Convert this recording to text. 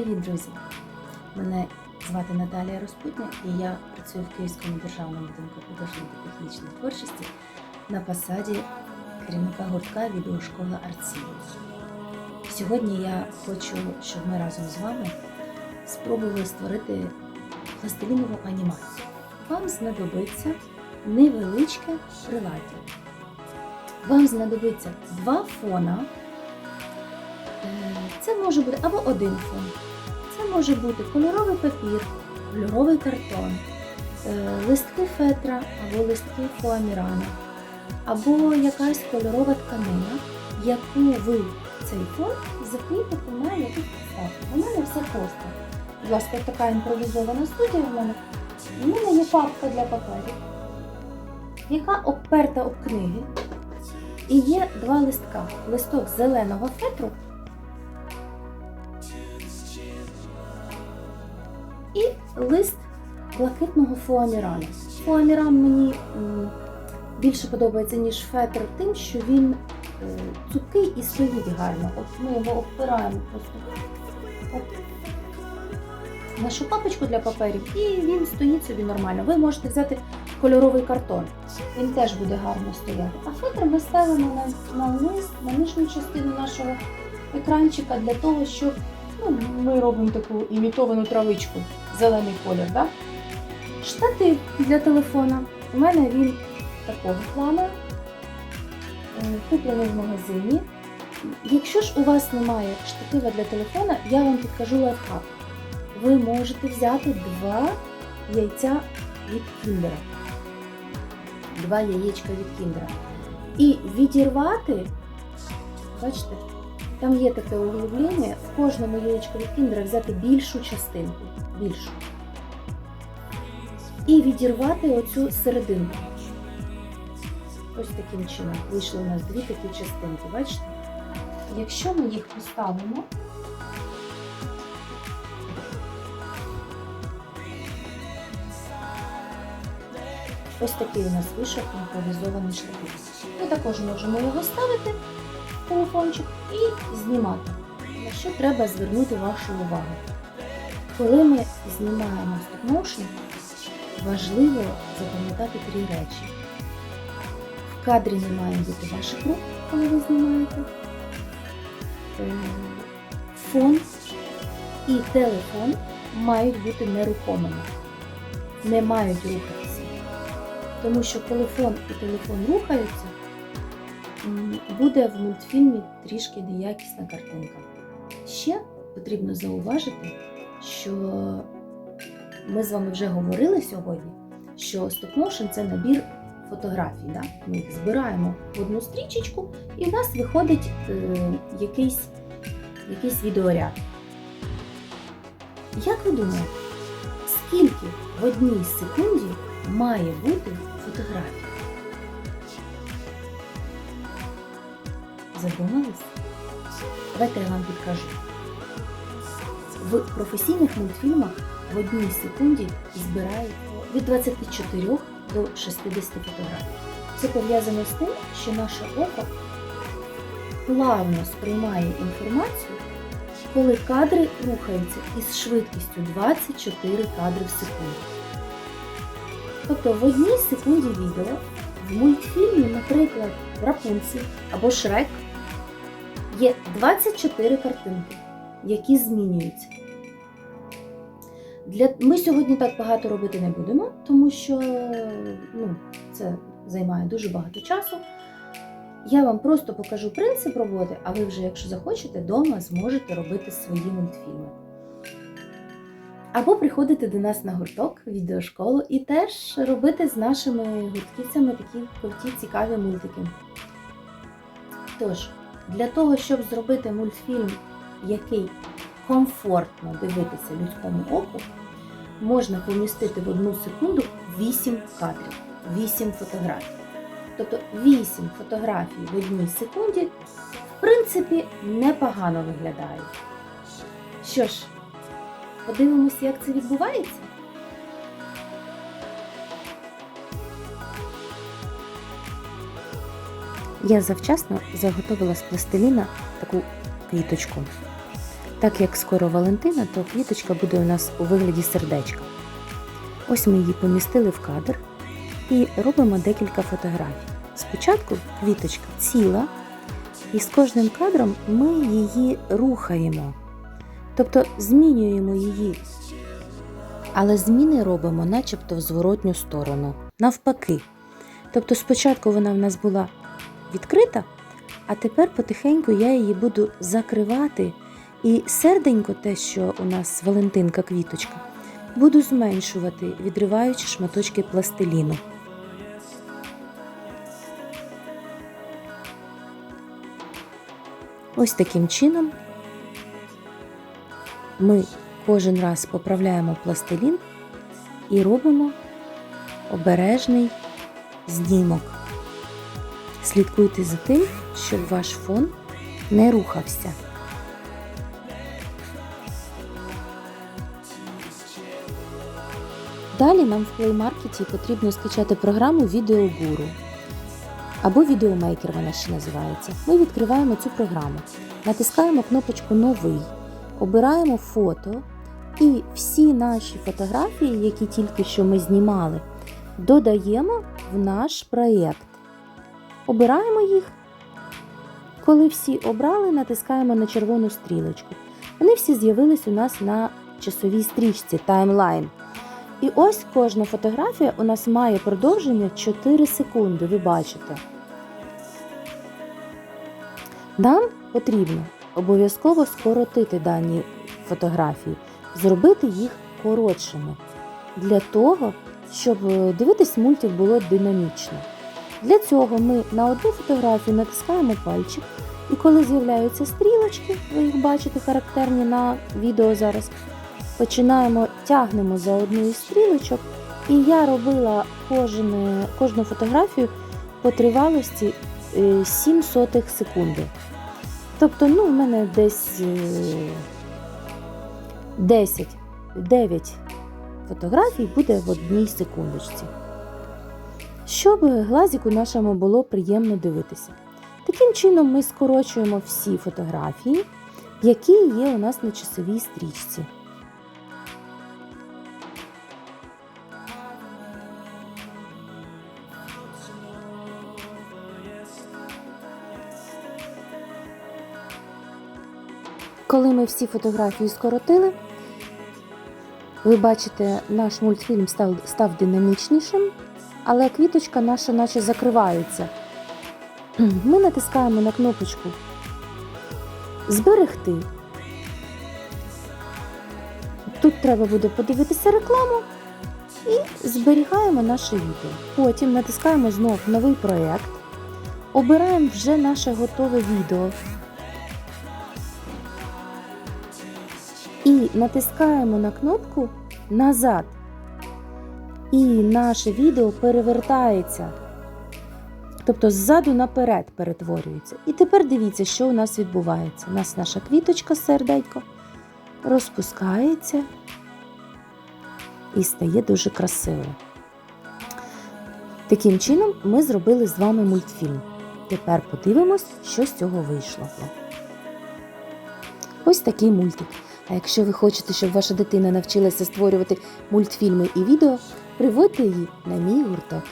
Привіт, друзі! Мене звати Наталія Розпутня і я працюю в Київському державному будинку художньої та технічної творчості на посаді керівника гуртка відеошкола Артсі. Сьогодні я хочу, щоб ми разом з вами спробували створити пластилінову анімацію. Вам знадобиться невеличке приладдя. Вам знадобиться два фона. Е, Це може бути або один фон. Це може бути кольоровий папір, кольоровий картон, е, листки фетра або листки фоамірана, або якась кольорова тканина, яку ви цей фон закріпите на якусь підставку. У мене все просто. Будь ласка, така імпровізована студія в мене. У мене є папка для паперів, яка обперта об книги. І є два листка. Листок зеленого фетру і лист блакитного фуамірану. Фуаміран мені більше подобається, ніж фетр, тим, що він е, цупкий і стоїть гарно. От ми його обпираємо просто нашу папочку для паперів, і він стоїть собі нормально. Ви можете взяти кольоровий картон, він теж буде гарно стояти. А фетр ми ставимо на, на низ, на нижню частину нашого екранчика для того, щоб ну, ми робимо таку імітовану травичку, зелений колір. Да? Штатив для телефона. У мене він такого плану, е, куплений в магазині. Якщо ж у вас немає штатива для телефона, я вам підкажу лайфхак. Ви можете взяти два яйця від кіндера. Два яєчка від кіндера. І відірвати, бачите, там є таке углублення, в кожному яєчку від кіндера взяти більшу частинку. Більшу. І відірвати оцю серединку. Ось таким чином. Вийшли у нас дві такі частинки, бачите? Якщо ми їх поставимо, ось такий у нас вийшов імпровізований штатив. Ми також можемо його ставити телефончик і знімати. На що треба звернути вашу увагу? Коли ми знімаємо стоп-моушен, важливо запам'ятати три речі. В кадрі не має бути ваших рук, коли ви знімаєте. Е, Фон і телефон мають бути нерухомими, не мають рухатися. Тому що коли фон і телефон рухаються, буде в мультфільмі трішки неякісна картинка. Ще потрібно зауважити, що ми з вами вже говорили сьогодні, що стоп-моушен – це набір фотографій. Да? Ми їх збираємо в одну стрічечку, і в нас виходить е, якийсь, якийсь відеоряд. Як ви думаєте, скільки в одній секунді має бути фотографій? Задумались? Давайте я вам підкажу. В професійних мультфільмах в одній секунді збирають від 24 до 60 фотографій. Це пов'язано з тим, що наше око плавно сприймає інформацію, коли кадри рухаються із швидкістю 24 кадри в секунду. Тобто в одній секунді відео в мультфільмі, наприклад, Рапунцель або Шрек, є 24 картинки, які змінюються. Для... Ми сьогодні так багато робити не будемо, тому що ну, це займає дуже багато часу. Я вам просто покажу принцип роботи, а ви вже, якщо захочете, вдома зможете робити свої мультфільми. Або приходити до нас на гурток, відеошколу і теж робити з нашими гуртківцями такі круті, цікаві мультики. Тож, для того, щоб зробити мультфільм, який комфортно дивитися людському оку, можна помістити в одну секунду 8 кадрів, 8 фотографій. Тобто 8 фотографій в одній секунді, в принципі, непогано виглядають. Що ж, подивимося, як це відбувається? Я завчасно заготовила з пластиліна таку квіточку. Так як скоро Валентина, то квіточка буде у нас у вигляді сердечка. Ось ми її помістили в кадр і робимо декілька фотографій. Спочатку квіточка ціла, і з кожним кадром ми її рухаємо, тобто змінюємо її. Але зміни робимо начебто в зворотню сторону, навпаки. Тобто спочатку вона в нас була відкрита, а тепер потихеньку я її буду закривати. І серденько, те, що у нас Валентинка квіточка, буду зменшувати, відриваючи шматочки пластиліну. Ось таким чином ми кожен раз поправляємо пластилін і робимо обережний знімок. Слідкуйте за тим, щоб ваш фон не рухався. Далі нам в Play Market потрібно скачати програму Відеогуру або відеомейкер вона ще називається. Ми відкриваємо цю програму, натискаємо кнопочку Новий, обираємо фото і всі наші фотографії, які тільки що ми знімали, додаємо в наш проєкт. Обираємо їх. Коли всі обрали, натискаємо на червону стрілочку. Вони всі з'явились у нас на часовій стрічці таймлайн. І ось кожна фотографія у нас має продовження 4 секунди, ви бачите. Нам потрібно обов'язково скоротити дані фотографії, зробити їх коротшими для того, щоб е, дивитись мультик було динамічно. Для цього ми на одну фотографію натискаємо пальчик, і коли з'являються стрілочки, ви їх бачите характерні на відео зараз, починаємо тягнемо за одну із стрілочок, і я робила кожне, кожну фотографію по тривалості е, 7 сотих секунди. Тобто, ну, в мене десь е, 10, 9 фотографій буде в одній секундочці. Щоб глазіку нашому було приємно дивитися. Таким чином ми скорочуємо всі фотографії, які є у нас на часовій стрічці. Коли ми всі фотографії скоротили, ви бачите, наш мультфільм став, став динамічнішим, але квіточка наша наче закривається. Ми натискаємо на кнопочку Зберегти. Тут треба буде подивитися рекламу і зберігаємо наше відео. Потім натискаємо знов новий проєкт, обираємо вже наше готове відео. І натискаємо на кнопку назад. І наше відео перевертається. Тобто ззаду наперед перетворюється. І тепер дивіться, що у нас відбувається. У нас наша квіточка серденько розпускається і стає дуже красивою. Таким чином ми зробили з вами мультфільм. Тепер подивимось, що з цього вийшло. Ось такий мультик. А якщо ви хочете, щоб ваша дитина навчилася створювати мультфільми і відео, приводьте її на мій гурток.